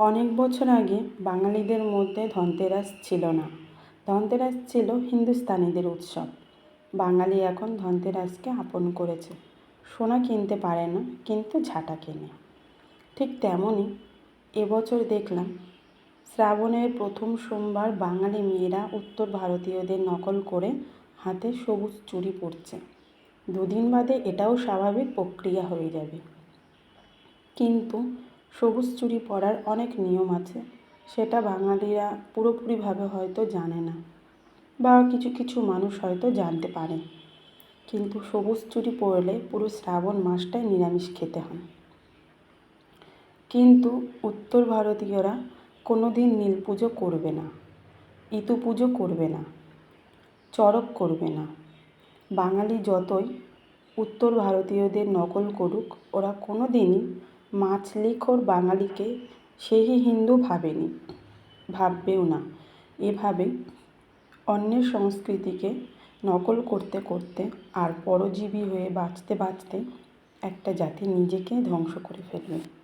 অনেক বছর আগে বাঙালিদের মধ্যে ধনতেরাস ছিল না। ধনতেরাস ছিল হিন্দুস্তানিদের উৎসব। বাঙালি এখন ধনতেরাসকে আপন করেছে। সোনা কিনতে পারে না, কিন্তু ঝাঁটা কেনে। ঠিক তেমনই এবছর দেখলাম শ্রাবণের প্রথম সোমবার বাঙালি মেয়েরা উত্তর ভারতীয়দের নকল করে হাতে সবুজ চুড়ি পরছে। দুদিন বাদে এটাও স্বাভাবিক প্রক্রিয়া হয়ে যাবে। কিন্তু সবুজ চুড়ি পরার অনেক নিয়ম আছে। সেটা বাঙালিরা পুরোপুরিভাবে হয়তো জানে না বা কিছু কিছু মানুষ হয়তো জানতে পারে। কিন্তু সবুজ চুড়ি পরলে পুরো শ্রাবণ মাসটাই নিরামিষ খেতে হয়। কিন্তু উত্তর ভারতীয়রা কোনো দিন নীল পুজো করবে না, ইতু পুজো করবে না, চড়ক করবে না। বাঙালি যতই উত্তর ভারতীয়দের নকল করুক, ওরা কোনো দিনই মাছলিখোর বাঙালিকে সেই হিন্দু ভাবেনি, ভাববেও না। এভাবে অন্যের সংস্কৃতিকে নকল করতে করতে আর পরজীবী হয়ে বাঁচতে বাঁচতে একটা জাতি নিজেকে ধ্বংস করে ফেলবে।